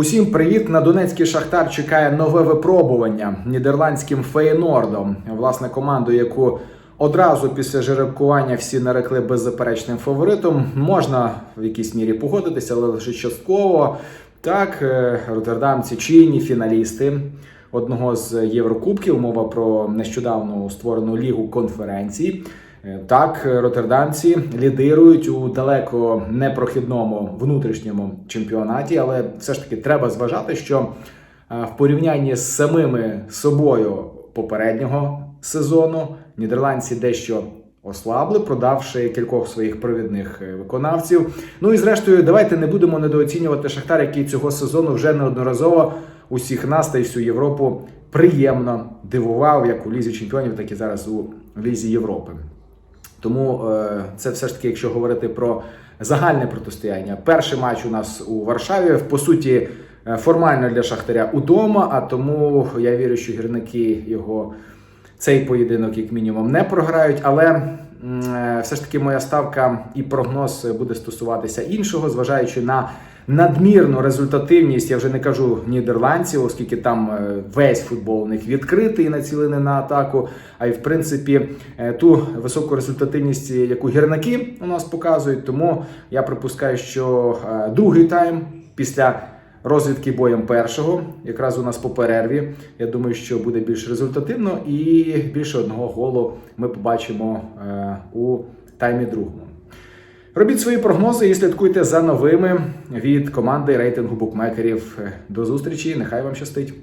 Усім привіт! На Донецький Шахтар чекає нове випробування нідерландським Фейнордом. Власне, команду, яку одразу після жеребкування всі нарекли беззаперечним фаворитом. Можна в якійсь мірі погодитися, але лише частково. Так, е, роттердамці чинні фіналісти одного з Єврокубків. Мова про нещодавно створену лігу конференцій. Е, Так, роттердамці лідирують у далеко непрохідному внутрішньому чемпіонаті, але все ж таки треба зважати, що е, в порівнянні з самими собою попереднього сезону нідерландці дещо ослабли, продавши кількох своїх провідних е, виконавців. Ну і зрештою, давайте не будемо недооцінювати Шахтар, який цього сезону вже неодноразово усіх нас та й всю Європу приємно дивував, як у лізі чемпіонів, так і зараз у лізі Європи. Тому е, це все ж таки, якщо говорити про загальне протистояння. Перший матч у нас у Варшаві, по суті, е, формально для Шахтаря удома, а тому я вірю, що гірники його цей поєдинок, як мінімум, не програють. Але все ж таки моя ставка і прогноз буде стосуватися іншого, зважаючи на надмірну результативність. Я вже не кажу нідерландців, оскільки там е, весь футбол у них відкритий націлений на атаку. А й в принципі е, ту високу результативність, яку гірники у нас показують. Тому я припускаю, що е, другий тайм після. Розвідки боєм першого, якраз у нас по перерві. Я думаю, що буде більш результативно, і більше одного голу ми побачимо е, у таймі другому. Робіть свої прогнози і слідкуйте за новими від команди рейтингу букмекерів. До зустрічі! Нехай вам щастить!